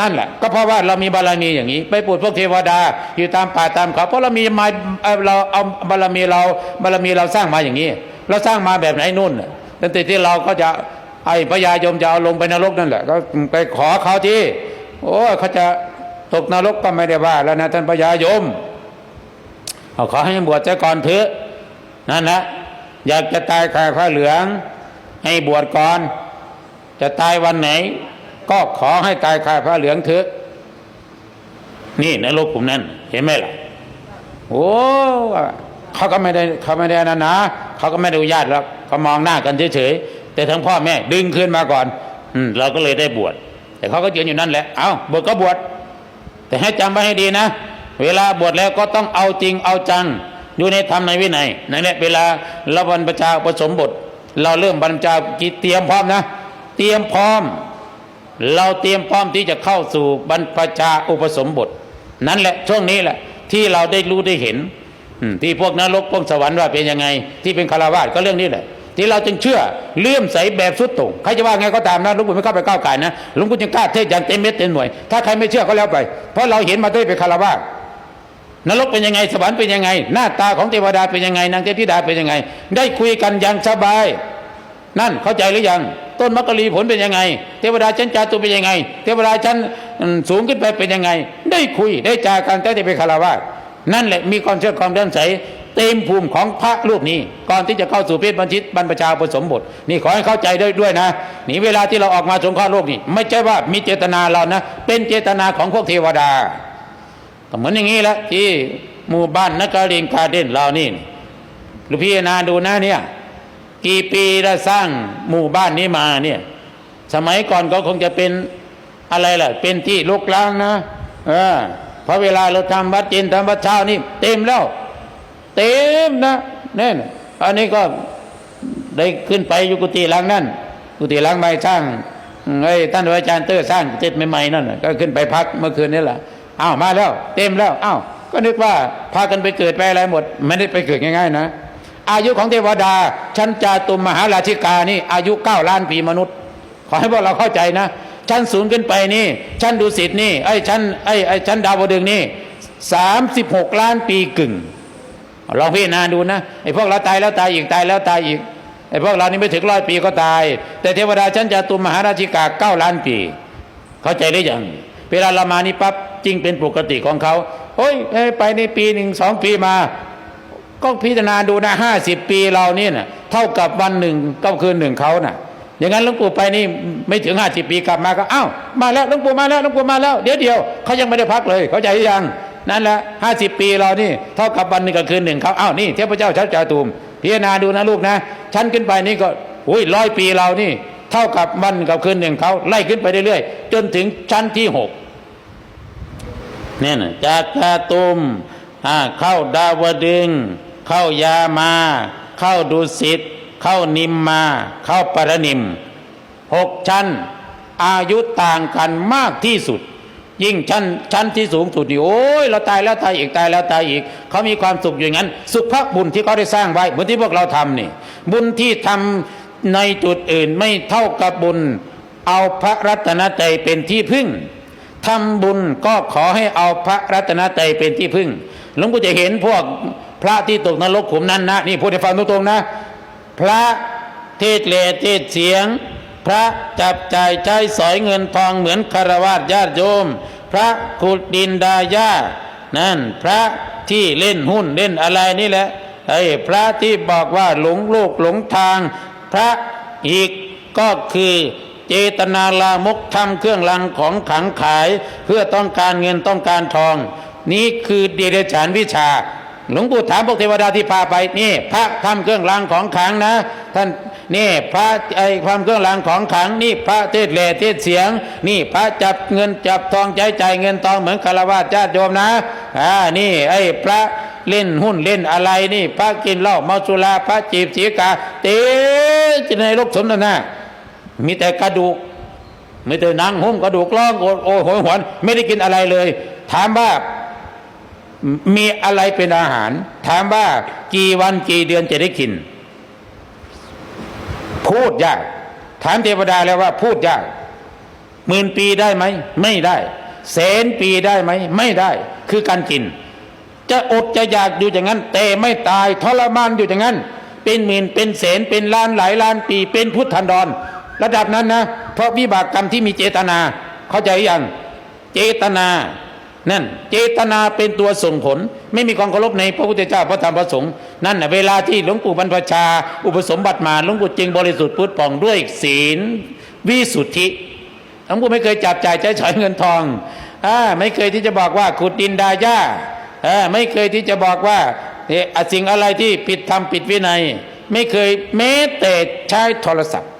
นั่นแหละก็เพราะว่าเรามีบารมีอย่างนี้ ไปปวดพวกเทวดาอยู่ตามป่าตามเขาเพราะเรามีมาเราเอาบารมีเราบารมีเราสร้างมาอย่างนี้ เราสร้างมาแบบไหนนู่นน่ะตั้งแต่ที่เราก็จะไอ้พญายมจะเอาลงไปนรกนั่นแหละ ก็ไปขอเขาที่โอ้เขาจะตกนรกก็ไม่ได้ว่า แล้วนะท่านพญายมเอาขอให้บวชซะก่อนเถอะนั่นแหละอยากจะตายคาผ้าเหลือง ให้บวชก่อน จะตายวันไหน ก็ขอให้ตายคาผ้าเหลืองเถอะ นี่นรกกลุ่มนั้น เห็นไหมล่ะ โอ้เขาก็ไม่ได้เขาไม่ได้นะนะเขาก็ไม่ได้อนุญาตแล้วเขามองหน้ากันเฉยๆแต่ทั้งพ่อแม่ ดึงขึ้นมาก่อน อืมเราก็เลยได้บวชแต่เขาก็ยืนอยู่นั่นแหละเอาบวชก็บวชแต่ให้จำไว้ให้ดีนะ เวลาบวชแล้วก็ต้องเอาจริงเอาจังอยู่ในธรรมในวินัยนั่นแหละเวลาเราบรรพชาอุปสมบท เราเริ่มบรรพชากิเตรียมพร้อมนะ เตรียมพร้อม เราเตรียมพร้อมที่จะเข้าสู่บรรพชาอุปสมบท นั่นแหละช่วงนี้แหละ ที่เราได้รู้ได้เห็นที่พวกนรกพวกสวรรค์ว่าเป็นยังไง ที่เป็นคารวาสก็เรื่องนี้แหละ ที่เราจึงเชื่อเลื่อมใสแบบสุดต่งใครจะว่าไงก็ตามนะหลุงปู่ไม่เข้าไปก้าวไก่นะหลุงปู่จึงกล้าเทศอย่างเต็มเม็ดเต็มหน่วย ถ้าใครไม่เชื่อก็แล้วไป เพราะเราเห็นมาด้วยเป็นคารวาสนรกเป็นยังไงสวรรค์เป็นยังไง หน้าตาของเทวดาเป็นยังไงนางเทพธิดาเป็นยังไง ได้คุยกันอย่างสบาย นั่นเข้าใจหรือยัง ต้นมักะลีผลเป็นยังไง เทวดาชั้นจาตุเป็นยังไง เทวดาชั้นสูงขึ้นไปเป็นยังไง ได้คุยได้จากันแต่ที่เป็นคารวะนั่นแหละมีความเชื่อความเลื่อมใสเต็มภูมิของพระรูปนี้ ก่อนที่จะเข้าสู่เพศบัญชิตบรรพชาผสมบท นี่ขอให้เข้าใจด้วยด้วยนะ นี่เวลาที่เราออกมาสงเคราะห์โลกนี่ ไม่ใช่ว่ามีเจตนาเรานะ เป็นเจตนาของพวกเทวดาก็เหมือนอย่างนี้แหละที่หมู่บ้านนักการินการเดนเรานี่หรือพี่นาดูนะเนี่ย กี่ปีเราสร้างหมู่บ้านนี้มาเนี่ย สมัยก่อนก็คงจะเป็นอะไรล่ะ เป็นที่ลุกล้างนะเออเพราะเวลาเราทำวัดเย็นทำวัดเช้านี่ เต็มแล้ว เต็มนะแน่นอันนี้ก็ได้ขึ้นไปอยู่กุฏิหลังนั่นกุฏิหลังใหม่างไอ้ท่านอาจารย์เตอร์สร้างเจ็ดใหม่ๆนั่นก็ขึ้นไปพักเมื่อคืนนี่แหละอ้าวมาแล้ว เต็มแล้วอ้าวก็นึกว่าพากันไปเกิดไปอะไรหมด ไม่ได้ไปเกิดง่ายๆนะ อายุของเทวดาชั้นจาตุมมหาราชิกานี่อายุเก้าล้านปีมนุษย์ ขอให้พวกเราเข้าใจนะ ชั้นสูงขึ้นไปนี่ ชั้นดุสิตนี่ไอ้ชั้นไอ้ไอ้ชั้นดาวดึงส์นี่สามสิบหกล้านปีกึ่งลองพิจารณาดูนะไอ้พวกเราตายแล้วตายอีกตายแล้วตายอีกไอ้พวกเรานี่ไม่ถึงร้อยปีก็ตาย แต่เทวดาชั้นจาตุมมหาราชิกาเก้าล้านปี เข้าใจหรือยังเวลาเรามานี่ปั๊บจริงเป็นปกติของเขาโอ้ยเอ้ยไปในปีหนึ่งสองปีมา ก็พิจารณาดูนะห้าสิบปีเรานี่นะเท่ากับวันหนึ่งก็คืนหนึ่งเขานะ่ะ อย่างนั้นหลวงปู่ไปนี่ไม่ถึงห้าสิบปีกลับมาก็อ้าวมาแล้วหลวงปู่มาแล้วหลวงปู่มาแล้วเดี๋ยวเดียวเขายังไม่ได้พักเลย เขาใจยังนั่นแหละห้าสิบปีเรานี่เท่ากับวันหนึ่งกับคืนหนึ่งเขาอ้าวนี่เทพเจ้าชัดจาตุมพิจารณาดูนะลูกนะชั้นขึ้นไปนี่ก็อุ้ยร้อยปีเรานี่ เท่ากับวันกับคืนหนึ่งเขาไล่ขึ้นไปเรื่อยๆจนถึงชั้นที่หกเนี่ยนะจากกาตุมอ่าเข้าดาวดึง เข้ายามา เข้าดุสิตเข้านิมมา เข้าปรนิมหกชั้น อายุต่างกันมากที่สุด ยิ่งชั้นชั้นที่สูงสุดนี่โอ้ยเราตายแล้วตายอีกตายแล้วตายอีก เขามีความสุขอย่างนั้น สุภบุญที่เขาได้สร้างไว้เหมือนที่พวกเราทำนี่ บุญที่ทำในจุดอื่นไม่เท่ากับบุญ เอาพระรัตนตรัยเป็นที่พึ่งทำบุญก็ขอให้เอาพระรัตนตรัยเป็นที่พึ่ง หลวงปู่จะเห็นพวกพระที่ตกนรกขุมนั้นนะนี่พูดให้ฟังตรงๆนะ พระเทศเลเทศเสียง พระจับจ่ายใช้สอยเงินทองเหมือนคารวาสญาติโยม พระขุดดินดาย่านั่นพระที่เล่นหุ้นเล่นอะไรนี่แหละไอ้พระที่บอกว่าหลงโลกหลงทาง พระอีกก็คือเจตนาลามกทำเครื่องรางของขังขาย เพื่อต้องการเงินต้องการทอง นี่คือเดรัจฉานวิชา หลวงปู่ถามพวกเทวดาที่พาไปนี่ พระทำเครื่องรางของขังนะ ท่านนี่พระไอ้ความเครื่องรางของขัง นี่พระเทศแหล่เทศเสียง นี่พระจับเงินจับทองใจจ่ายเงินทองเหมือนคารวะญาติโยมนะอ่านี่ไอ้พระเล่นหุ้นเล่นอะไรนี่ พระกินเหล้าเมาสุราพระจีบสีกา เต้ในโลกสมนามีแต่กระดูกไมีแต่นังหุ้มกระดูกล่องโอโอ้โหหวนไม่ได้กินอะไรเลย ถามว่า มีอะไรเป็นอาหาร ถามว่ากี่วันกี่เดือนจะได้กิน พูดยาก ถามเทวดาแล้วว่าพูดยากหมื่นปีได้ไหม ไม่ได้แสนปีได้ไหม ไม่ได้ คือการกิน จะอดจะอยากอยู่อย่างนั้น แต่ไม่ตายทรมานอยู่อย่างนั้น เป็นหมื่นเป็นแสนเป็นล้านหลายล้านปีเป็นพุทธันดร ระดับนั้นนะ เพราะวิบากกรรมที่มีเจตนา เข้าใจยังเจตนา นั่นเจตนาเป็นตัวส่งผล ไม่มีความเคารพในพระพุทธเจ้าพระธรรมพระสงฆ์นั่นนะเวลาที่หลวงปู่บรรพชา อุปสมบัติมาหลวงปู่จึงบริสุทธิ์พุทธป่องด้วยศีลวิสุทธิหลวงปู่ไม่เคยจับจ่ายใช้สอยเงินทองอ่าไม่เคยที่จะบอกว่าขุดดินดาหญ้าอ่าไม่เคยที่จะบอกว่าสิ่งอะไรที่ผิดธรรมผิดวินัย ไม่เคยแม้แต่ใช้โทรศัพท์